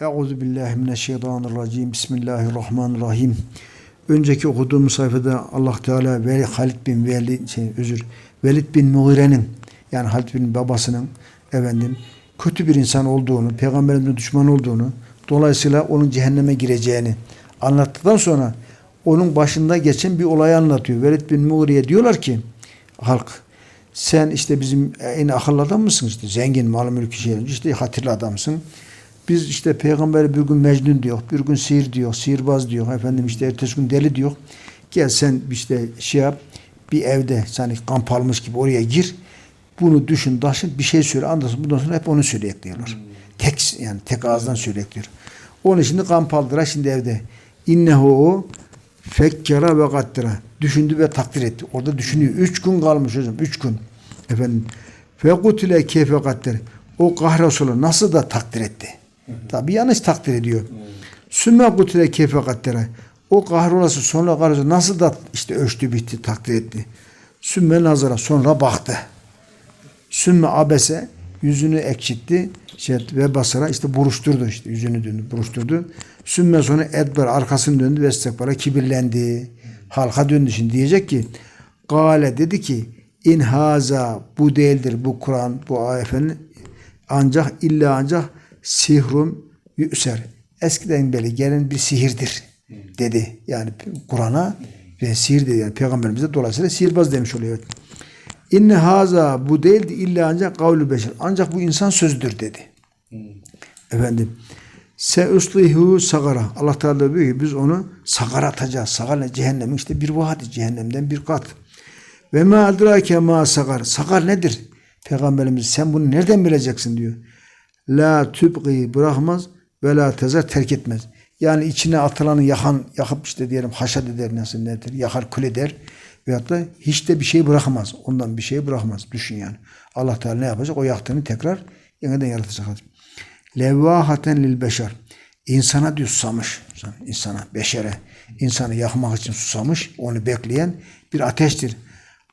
Euzu billahi mineşşeytanirracim. Bismillahirrahmanirrahim. Önceki okuduğumuz sayfada Allah Teala ve Halid bin Velid şey özür Velid bin Mughire'nin yani Halid bin babasının efendim kötü bir insan olduğunu, peygamberimizin düşman olduğunu, dolayısıyla onun cehenneme gireceğini anlattıktan sonra onun başında geçen bir olayı anlatıyor. Velid bin Mughire'ye diyorlar ki halk sen işte bizim en akıllı adam mısın işte zengin mal mülkü şey işte hatırlı adamsın. Biz işte peygamberi bir gün Mecnun diyor, bir gün sihir diyor, sihirbaz diyor, efendim işte ertesi gün deli diyor. Gel sen işte şey yap, bir evde hani kamp almış gibi oraya gir. Bunu düşün, taşın, bir şey söyle, anlasın. Bundan sonra hep onu söyleyekliyorlar. Tek yani tek ağızdan söyleyekliyor. Onu şimdi kamp aldıra şimdi evde. İnnehu fekkera ve gaddira. Düşündü ve takdir etti. Orada düşünüyor. Üç gün kalmış hocam. Üç gün. Efendim. Fekutile keyfe gaddir. O kahrosulu nasıl da takdir etti. Tabi yanlış takdir ediyor. Sümme kutile keyfe gaddira. O kahrolası sonra kahrolası nasıl da işte ölçtü bitti takdir etti. Sümme nazara sonra baktı. Sümme abese yüzünü ekşitti. Şey, ve basara işte buruşturdu işte yüzünü döndü buruşturdu. Sümme sonra edber arkasını döndü ve istekbara kibirlendi. Halka döndü şimdi diyecek ki Gale dedi ki in haza bu değildir bu Kur'an bu efendim ancak illa ancak sihrum yüser. Eskiden beri gelen bir sihirdir dedi. Yani Kur'an'a ve sihir dedi. Yani Peygamberimize dolayısıyla sihirbaz demiş oluyor. İnne haza bu değildi illa ancak kavlu beşer. Ancak bu insan sözdür dedi. Efendim. Se uslihu sagara. Allah Teala diyor ki biz onu sagara atacağız. Sagar ne? Cehennemin işte bir vadi. Cehennemden bir kat. Ve ma adrake ma sagar. Sagar nedir? Peygamberimiz sen bunu nereden bileceksin diyor. La tübgî bırakmaz ve la tezer terk etmez. Yani içine atılanı yakan, yakıp işte diyelim haşat eder nasıl nedir, yakar kül eder. Veyahut da hiç de bir şey bırakamaz. Ondan bir şey bırakmaz. Düşün yani. Allah Teala ne yapacak? O yaktığını tekrar yeniden yaratacak. Levvahaten lil beşer. İnsana diyor susamış. insana, beşere. insanı yakmak için susamış. Onu bekleyen bir ateştir.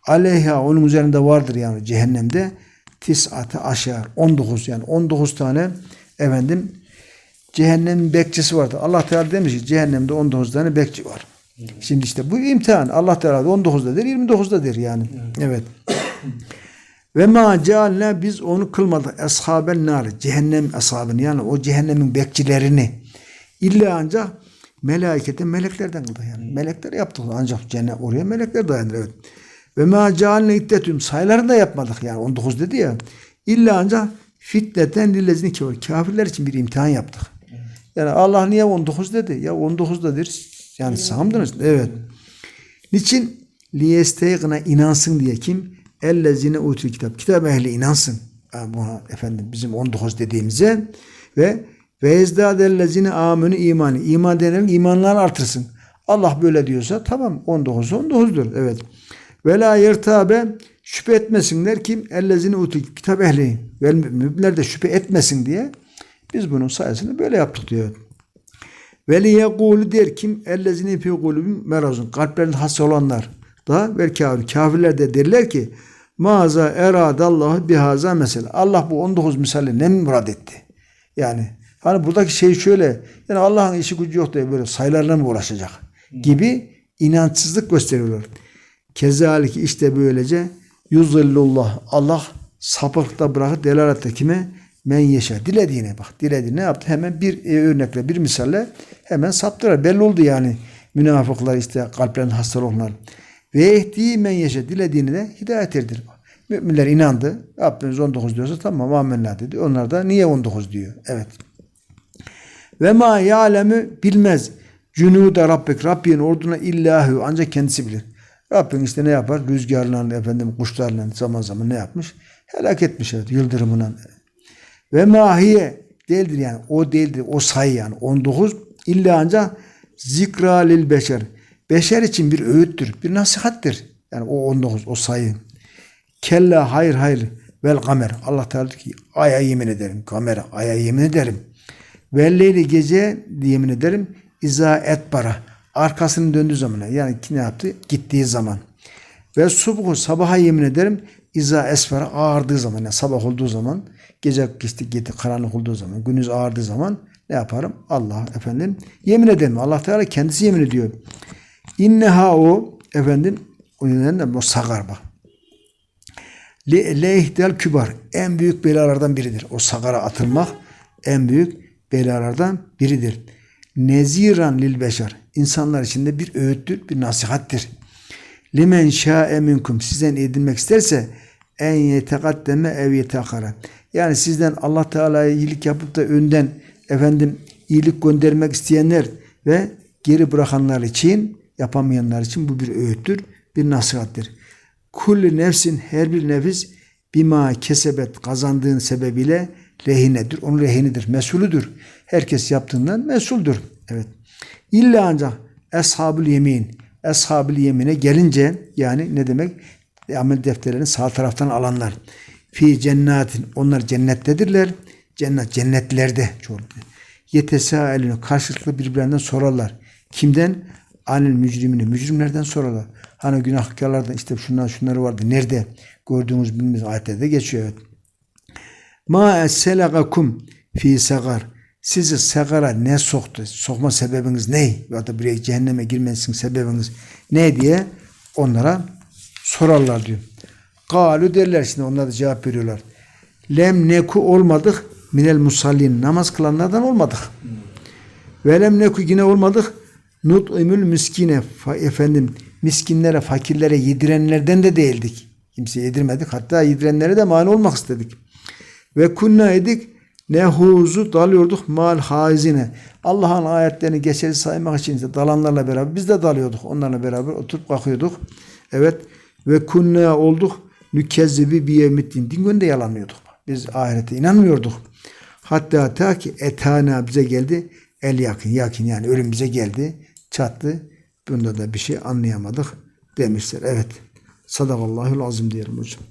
Aleyha onun üzerinde vardır yani cehennemde. Tis'atı aşar. 19 yani 19 tane efendim cehennemin bekçisi vardır. Allah Teala demiş ki cehennemde 19 tane bekçi var. Şimdi işte bu imtihan. Allah Teala 19'da der, 29'da der yani. Evet. Ve ma cealne biz onu kılmadık. Eshaben nar. Cehennem ashabını yani o cehennemin bekçilerini. İlla ancak melekete meleklerden kıldı yani. Melekler yaptı ancak cennet oraya melekler dayanır evet. Ve ma cealne iddetüm sayılarını da yapmadık yani 19 dedi ya. İlla ancak fitneten lillezini ki kafirler için bir imtihan yaptık. Yani Allah niye 19 dedi? Ya 19'dadır. Yani sağımdınız. Evet. Niçin? Liyesteygına inansın diye kim? Ellezine utul kitap. Kitap ehli inansın. Yani buna efendim bizim 19 dediğimize ve ve ezdadellezine amını imanı. İman denen imanlar artırsın. Allah böyle diyorsa tamam 19 19'dur. Evet. Ve la yertabe şüphe etmesinler kim? Ellezine utul kitap ehli. Ve müminler de şüphe etmesin diye biz bunun sayesinde böyle yaptık diyor. Ve liyekulu der kim? Ellezine fi kulubim merazun. Kalplerinde hasta olanlar da ve kafir. Kafirler de derler ki Maza eradallahu bihaza mesela. Allah bu 19 misali ne murad etti? Yani hani buradaki şey şöyle yani Allah'ın işi gücü yok diye böyle sayılarla mı uğraşacak gibi inançsızlık gösteriyorlar. Kezaliki işte böylece yuzillullah Allah sapıkta bırakır delalette kime? Men yeşer. Dilediğine bak. Dilediğine ne yaptı? Hemen bir e, örnekle, bir misalle hemen saptırar. Belli oldu yani. Münafıklar işte kalplerin hastalığı onlar. Ve ehdi men yeşer. Dilediğine de hidayet erdir. Müminler inandı. Rabbimiz 19 diyorsa tamam amenna dedi. Onlar da niye 19 diyor? Evet. Ve ma ya'lemu bilmez. Cünude Rabbik. Rabbin orduna illahu ancak kendisi bilir. Rabbin işte ne yapar? Rüzgarlarla efendim kuşlarla zaman zaman ne yapmış? Helak etmiş evet yıldırımına. Ve mahiye değildir yani. O değildir. O sayı yani. 19 illa ancak zikra lil beşer. Beşer için bir öğüttür. Bir nasihattir. Yani o 19 o sayı. Kella hayır hayır vel kamer. Allah Teala diyor ki aya yemin ederim. Kamera aya yemin ederim. Velleyli gece yemin ederim. İza etbara. Arkasını döndüğü zaman yani ne yaptı? Gittiği zaman. Ve subhu sabaha yemin ederim. İza esfera ağardığı zaman yani sabah olduğu zaman gece gitti gitti karanlık olduğu zaman gündüz ağardığı zaman ne yaparım? Allah efendim yemin ederim. Allah Teala kendisi yemin ediyor. İnneha o efendim o nedenle o sagar bak. Le, lehdel kübar en büyük belalardan biridir. O sagara atılmak en büyük belalardan biridir. Neziran lil beşer insanlar için de bir öğüttür, bir nasihattir. Limen şa'e minkum sizden edinmek isterse en yetekaddeme ev yetekara. Yani sizden Allah Teala'ya iyilik yapıp da önden efendim iyilik göndermek isteyenler ve geri bırakanlar için yapamayanlar için bu bir öğüttür, bir nasihattir. Kulli nefsin her bir nefis bima kesebet kazandığın sebebiyle rehinedir. Onun rehinidir, mesulüdür. Herkes yaptığından mesuldür. Evet. İlla ancak eshabül yemin, eshabül yemine gelince yani ne demek? Amel defterlerini sağ taraftan alanlar. Fi cennetin onlar cennettedirler. Cennet cennetlerde çoğu. Yetesaelünü karşılıklı birbirlerinden sorarlar. Kimden? Anil mücrimini. Mücrimlerden sorarlar. Hani günahkarlardan işte şunlar şunları vardı. Nerede? Gördüğünüz bildiğiniz ayetlerde geçiyor. Evet. Ma esselagakum fi sagar. Sizi sagara ne soktu? Sokma sebebiniz ne? Ya da buraya cehenneme girmesin sebebiniz ne diye onlara sorarlar diyor. Galu derler şimdi onlar da cevap veriyorlar. Lem neku olmadık minel musallin namaz kılanlardan olmadık. Ve lem neku yine olmadık nut'imül miskine efendim miskinlere fakirlere yedirenlerden de değildik. Kimseye yedirmedik. Hatta yedirenlere de mani olmak istedik. Ve kunna edik nehuzu dalıyorduk mal haizine. Allah'ın ayetlerini geçerli saymak için işte dalanlarla beraber biz de dalıyorduk. Onlarla beraber oturup kalkıyorduk. Evet. Ve kunna olduk nükezzibi biyevmiddin. Din günde yalanlıyorduk. Biz ahirete inanmıyorduk. Hatta ta ki etana bize geldi el yakın. Yakın yani ölüm bize geldi. Çattı. Bunda da bir şey anlayamadık demişler. Evet. Sadakallahul azim diyelim hocam.